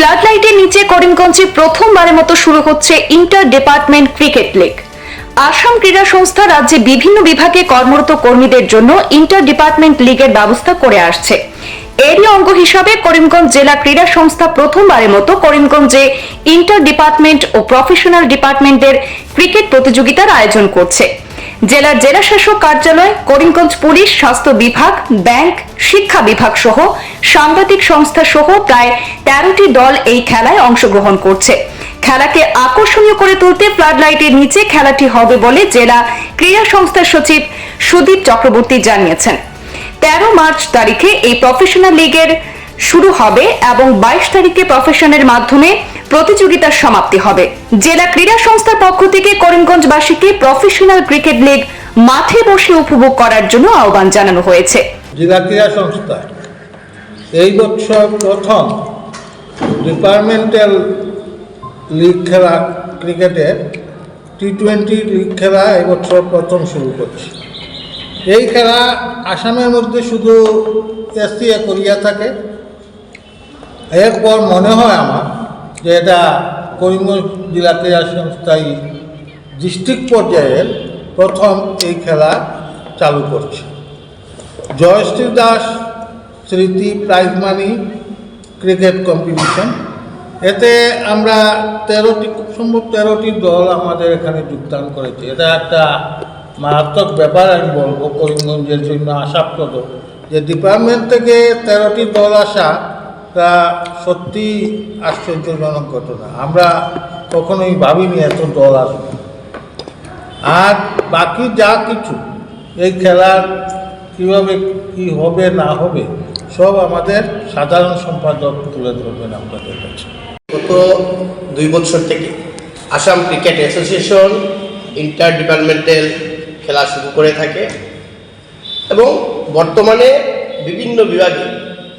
Flood লাইটের নিচে করিমগঞ্জে প্রথমবারের মতো শুরু হচ্ছে inter department cricket league. Assam ক্রীড়া সংস্থা রাজ্যে বিভিন্ন বিভাগে কর্মরত কর্মীদের জন্য ইন্টার ডিপার্টমেন্ট লিগের ব্যবস্থা করে আসছে। এরই অঙ্গ হিসাবে করিমগঞ্জ জেলা ক্রীড়া সংস্থা প্রথমবারের মতো করিমগঞ্জে ইন্টার ডিপার্টমেন্ট ও প্রফেশনাল ডিপার্টমেন্টের ক্রিকেট প্রতিযোগিতার আয়োজন করছে। জেলার জেলা শাসক কার্যালয়, করিমগঞ্জ পুলিশ, স্বাস্থ্য বিভাগ, ব্যাংক, শিক্ষা বিভাগ সহ সাংবাদিক সংস্থা সহ প্রায় তেরোটি দল এই খেলায় অংশগ্রহণ করছে। খেলাকে আকর্ষণীয় করে তুলতে ফ্লাড লাইটের নিচে খেলাটি হবে বলে জেলা ক্রীড়া সংস্থার সচিব সুদীপ চক্রবর্তী জানিয়েছেন। তেরো মার্চ তারিখে এই প্রফেশনাল লিগের শুরু হবে এবং বাইশ তারিখে প্রফেশনের মাধ্যমে প্রতিযোগিতার সমাপ্তি হবে। জেলা ক্রীড়া সংস্থার পক্ষ থেকে করিমগঞ্জবাসীকে প্রফেশনাল ক্রিকেট লিগ মাঠে বসে উপভোগ করার জন্য আহ্বান জানানো হয়েছে। জেলা ক্রীড়া সংস্থা, এই বছর প্রথম ডিপার্টমেন্টাল লিগ খেলা ক্রিকেটের টি টোয়েন্টি লিগ খেলা এবছর প্রথম শুরু করছে। এই খেলা আসামের মধ্যে শুধু এসিয়া করিয়া থাকে। এরপর মনে হয় আমার যে এটা করিমগঞ্জ জেলা ক্রীড়া সংস্থায় ডিস্ট্রিক্ট পর্যায়ের প্রথম এই খেলা চালু করছে। জয়শ্রী দাস, স্মৃতি প্রাইজ মানি ক্রিকেট কম্পিটিশন। এতে আমরা তেরোটি খুব সম্ভব তেরোটি দল আমাদের এখানে যোগদান করেছে। এটা একটা মারাত্মক ব্যাপার আমি বলব করিমগঞ্জের জন্য আশাপ্রদ। যে ডিপার্টমেন্ট থেকে তেরোটি দল আসা তা সত্যি আশ্চর্যজনক ঘটনা। আমরা কখনোই ভাবিনি এত দল আসবে। আর বাকি যা কিছু, এই খেলার কীভাবে কি হবে, না হবে, সব আমাদের সাধারণ সম্পাদক তুলে ধরবেন আপনাদের কাছে। গত দুই বছর থেকে Assam cricket association inter departmental খেলা শুরু করে থাকে এবং বর্তমানে বিভিন্ন বিভাগে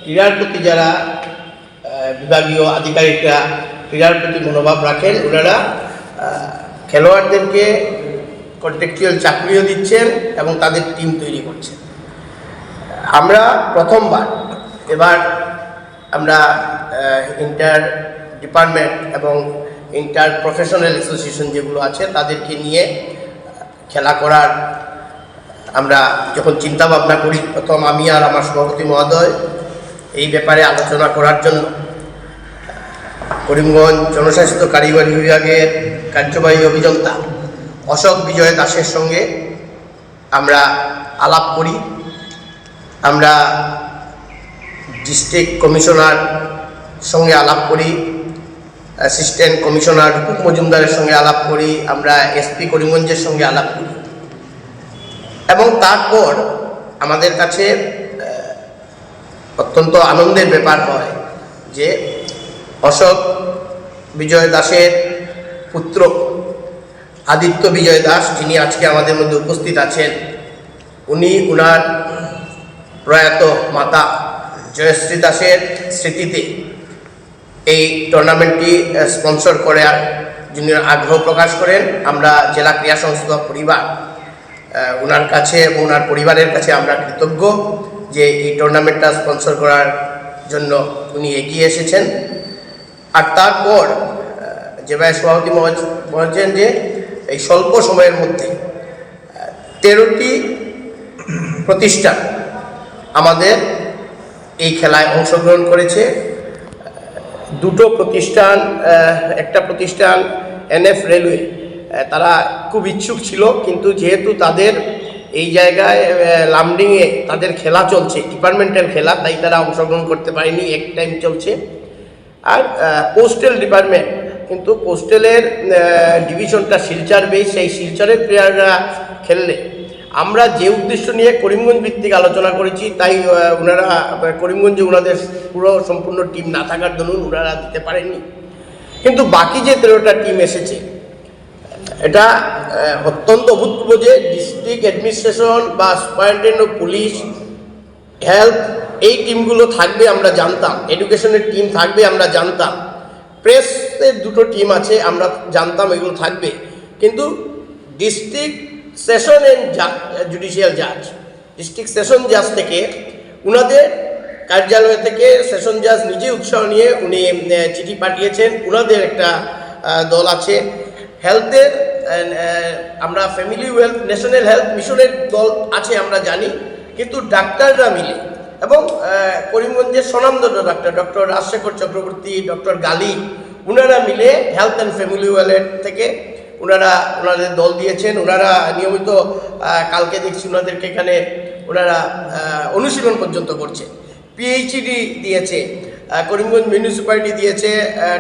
ক্রীড়ার প্রতি যারা বিভাগীয় আধিকারিকরা ক্রীড়ার প্রতি মনোভাব রাখেন। ওনারা খেলোয়াড়দেরকে কন্ট্রাকচুয়াল চাকরিও দিচ্ছেন এবং তাদের টিম তৈরি করছেন। আমরা প্রথমবার, এবার আমরা ইন্টার ডিপার্টমেন্ট এবং ইন্টার প্রফেশনাল অ্যাসোসিয়েশন যেগুলো আছে, তাদেরকে নিয়ে খেলা করার, আমরা যখন চিন্তা ভাবনা করি, প্রথম আমি আর আমার সভাপতি মহোদয় এই ব্যাপারে আলোচনা করার জন্য। করিমগঞ্জ জনস্বাস্থ্য কারিগরি বিভাগের কার্যবাহী অভিযন্তা অশোক বিজয় দাসের সঙ্গে আমরা আলাপ করি। আমরা ডিস্ট্রিক্ট কমিশনার সঙ্গে আলাপ করি, অ্যাসিস্ট্যান্ট কমিশনার রূপ মজুমদারের সঙ্গে আলাপ করি, আমরা এসপি করিমগঞ্জের সঙ্গে আলাপ করি। এবং তারপর আমাদের কাছে অত্যন্ত আনন্দের ব্যাপার হয় যে অশোক বিজয় দাসের পুত্র আদিত্য বিজয় দাস, যিনি আজকে আমাদের মধ্যে উপস্থিত আছেন, উনি উনার প্রয়াত মাতা জয়শ্রী দাসের স্মৃতিতে এই টুর্নামেন্টটি স্পন্সর করার জন্য আগ্রহ প্রকাশ করেন, আমরা জেলা ক্রীড়া সংস্থা পরিবার ওনার কাছে এবং ওনার পরিবারের কাছে আমরা কৃতজ্ঞ যে এই টুর্নামেন্টটা স্পন্সর করার জন্য উনি এগিয়ে এসেছেন। আর তারপর যে ভাই সভাপতি বলছেন যে, এই স্বল্প সময়ের মধ্যে তেরোটি প্রতিষ্ঠান আমাদের এই খেলায় অংশগ্রহণ করেছে। দুটো প্রতিষ্ঠান একটা প্রতিষ্ঠান এনএফ রেলওয়ে তারা খুব ইচ্ছুক ছিল, কিন্তু যেহেতু তাদের এই জায়গায় লামডিংয়ে তাদের খেলা চলছে ডিপার্টমেন্টাল খেলা, তাই তারা অংশগ্রহণ করতে পারেনি, এক টাইম চলছে। আর পোস্টেল ডিপার্টমেন্ট কিন্তু পোস্টেলের ডিভিশনটা শিলচর বেশ, সেই শিলচরের প্লেয়াররা খেললে। আমরা যে উদ্দেশ্য নিয়ে করিমগঞ্জ ভিত্তিক আলোচনা করেছি, তাই ওনারা করিমগঞ্জে ওনাদের পুরো সম্পূর্ণ টিম না থাকার দরুন ওনারা দিতে পারেননি। কিন্তু বাকি যে তেরোটা টিম এসেছে, এটা অত্যন্ত অভূতপূর্ব যে ডিস্ট্রিক্ট অ্যাডমিনিস্ট্রেশন বা সুপারিনটেন্ডেন্ট পুলিশ হেলথ এই টিমগুলো থাকবে আমরা জানতাম। এডুকেশনের টিম থাকবে আমরা জানতাম। প্রেসের দুটো টিম আছে, আমরা জানতাম এগুলো থাকবে। কিন্তু ডিস্ট্রিক্ট সেশন অ্যান্ড জুডিশিয়াল জাজ ডিস্ট্রিক্ট সেশন জাজ থেকে উনাদের কার্যালয় থেকে সেশন জাজ নিজে উৎসাহ নিয়ে উনি চিঠি পাঠিয়েছেন। ওনাদের একটা দল আছে। হেলথের আমরা ফ্যামিলি ওয়েলথ ন্যাশনাল হেলথ মিশনের দল আছে, আমরা জানি। কিন্তু ডাক্তাররা মিলে এবং করিমগঞ্জের স্বনামধন্য ডাক্তার ডক্টর রাজশেখর চক্রবর্তী, ডক্টর গালি ওনারা মিলে হেলথ অ্যান্ড ফ্যামিলি ওয়েলথ থেকে ওনারা ওনাদের দল দিয়েছেন। ওনারা নিয়মিত কালকে দেখছি ওনাদেরকে এখানে ওনারা অনুশীলন পর্যন্ত করছে। পিএইচডি দিয়েছে করিমগঞ্জ মিউনিসিপ্যালিটি দিয়েছে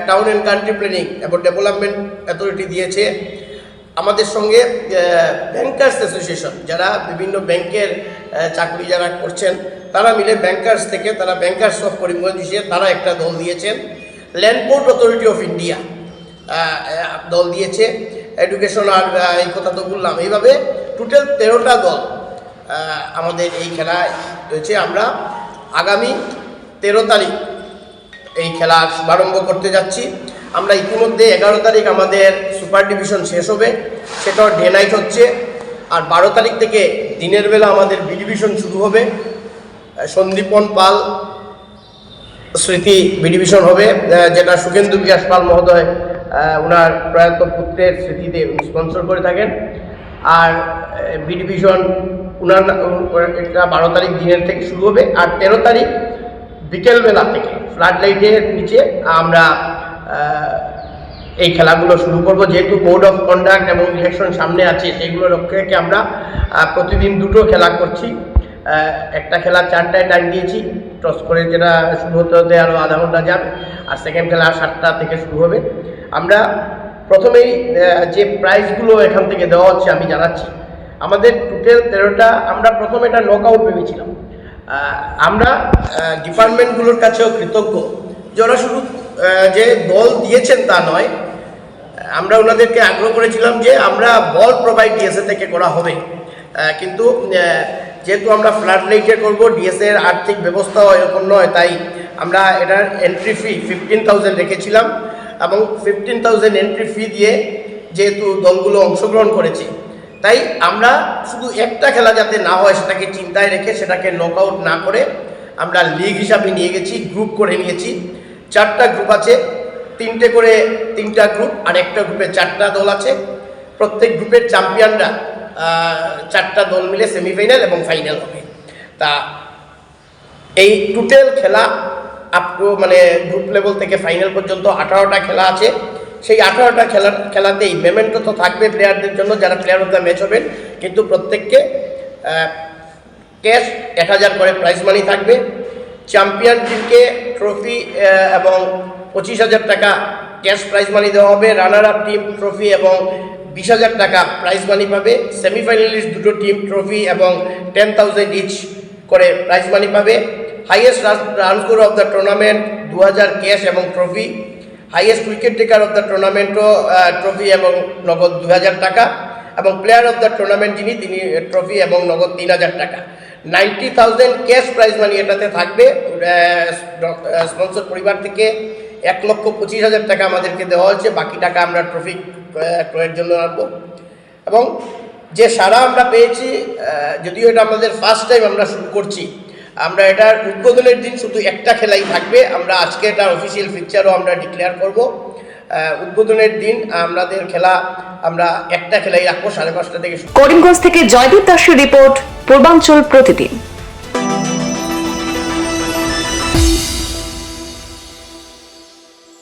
টাউন অ্যান্ড কান্ট্রি প্ল্যানিং এবং ডেভেলপমেন্ট অ্যাথরিটি দিয়েছে। আমাদের সঙ্গে ব্যাংকার্স অ্যাসোসিয়েশন যারা বিভিন্ন ব্যাংকের চাকরি যারা করছেন, তারা মিলে ব্যাংকার্স থেকে, তারা ব্যাংকার্স অফ করিমগঞ্জ হিসেবে তারা একটা দল দিয়েছেন ল্যান্ডপোর্ট অথরিটি অফ ইন্ডিয়া দল দিয়েছে এডুকেশন আর এই কথা তো বললাম। এইভাবে টোটাল তেরোটা দল আমাদের এই খেলায় রয়েছে। আমরা আগামী তেরো তারিখ এই খেলা শুভারম্ভ করতে যাচ্ছি। আমরা ইতিমধ্যে এগারো তারিখ আমাদের সুপার ডিভিশন শেষ হবে, সেটাও ডে নাইট হচ্ছে, আর বারো তারিখ থেকে দিনের বেলা আমাদের বি ডিভিশন শুরু হবে সন্দীপন পাল স্মৃতি বি ডিভিশন হবে যেটা সুখেন্দু বিকাশ পাল মহোদয় ওনার প্রয়াত পুত্রের স্মৃতিতে স্পন্সর করে থাকেন, আর বি ডিভিশন ওনার এটা বারো তারিখ দিনের থেকে শুরু হবে, আর তেরো তারিখ বিকেলবেলা থেকে ফ্লাড লাইটের নিচে আমরা এই খেলাগুলো শুরু করব। যেহেতু কোড অফ কন্ডাক্ট এবং ইলেকশন সামনে আছে, সেগুলো লক্ষ্য রেখে আমরা প্রতিদিন দুটো খেলা করছি। একটা খেলা চারটায় টাইম দিয়েছি। টস করে যেটা শুরু হতে হতে আরও আধা ঘণ্টা যাবে আর সেকেন্ড খেলা সাতটা থেকে শুরু হবে। আমরা প্রথমেই যে প্রাইজগুলো এখান থেকে দেওয়া হচ্ছে, আমি জানাচ্ছি। আমাদের টোটাল তেরোটা, আমরা প্রথমে এটা নক আউট ভেবেছিলাম আমরা ডিপার্টমেন্টগুলোর কাছেও কৃতজ্ঞ। যে ওরা শুধু যে দল দিয়েছেন তা নয়। আমরা ওনাদেরকে আগ্রহ করেছিলাম যে আমরা বল প্রোভাইড ডিএসএ থেকে করা হবে। কিন্তু যেহেতু আমরা ফ্ল্যাট লাইটে করব ডিএসএর আর্থিক ব্যবস্থা এরকম নয়, তাই আমরা এটার এন্ট্রি ফি ফিফটিন থাউজেন্ড রেখেছিলাম এবং ফিফটিন থাউজেন্ড এন্ট্রি ফি দিয়ে যেহেতু দলগুলো অংশগ্রহণ করেছে, তাই আমরা শুধু একটা খেলা যাতে না হয় সেটাকে চিন্তায় রেখে সেটাকে নক না করে আমরা লিগ হিসাবে নিয়ে গেছি গ্রুপ করে নিয়েছি। চারটা গ্রুপ আছে। তিনটে করে তিনটা গ্রুপ আর একটা গ্রুপে চারটা দল আছে। প্রত্যেক গ্রুপের চ্যাম্পিয়নরা চারটা দল মিলে সেমিফাইনাল এবং ফাইনাল হবে। তা এই টোটাল খেলা আপ মানে গ্রুপ লেভেল থেকে ফাইনাল পর্যন্ত আঠারোটা খেলা আছে। সেই আঠারোটা খেলার, খেলাতেই মেমেন্টো তো থাকবে প্লেয়ারদের জন্য, যারা প্লেয়ার অফ দ্য ম্যাচ হবেন। কিন্তু প্রত্যেককে ক্যাশ এক হাজার করে প্রাইজ মানি থাকবে। চ্যাম্পিয়ন টিমকে ট্রফি এবং পঁচিশ হাজার টাকা ক্যাশ প্রাইজ মানি দেওয়া হবে। রানার আপ টিম ট্রফি এবং বিশ হাজার টাকা প্রাইজ মানি পাবে। সেমিফাইনালিস্ট দুটো টিম ট্রফি এবং টেন থাউজেন্ড ইচ করে প্রাইজ মানি পাবে। Highest run score of the tournament দু হাজার ক্যাশ এবং trophy highest wicket taker of the টুর্নামেন্টও trophy এবং নগদ দু হাজার টাকা। এবং প্লেয়ার অফ দ্য টুর্নামেন্ট যিনি, তিনি ট্রফি এবং নগদ তিন হাজার টাকা। Ninety thousand cash prize money এটাতে থাকবে। স্পন্সর পরিবার থেকে এক লক্ষ পঁচিশ হাজার টাকা আমাদেরকে দেওয়া হয়েছে। বাকি টাকা আমরা ট্রফি ক্রয়ের জন্য আনব। এবং যে সারা আমরা পেয়েছি যদিও এটা আমাদের ফার্স্ট টাইম আমরা শুরু করছি, আমরা এটার উদ্বোধনের দিন শুধু একটা খেলাই থাকবে। আমরা আজকে এটা অফিসিয়াল ফিকচারও আমরা ডিক্লেয়ার করব। উদ্বোধনের দিন আমাদের খেলা, আমরা একটা খেলাই রাখব সাড়ে পাঁচটা থেকে করিমগঞ্জ থেকে জয়দীপ দাসের রিপোর্ট, পূর্বাঞ্চল প্রতিদিন।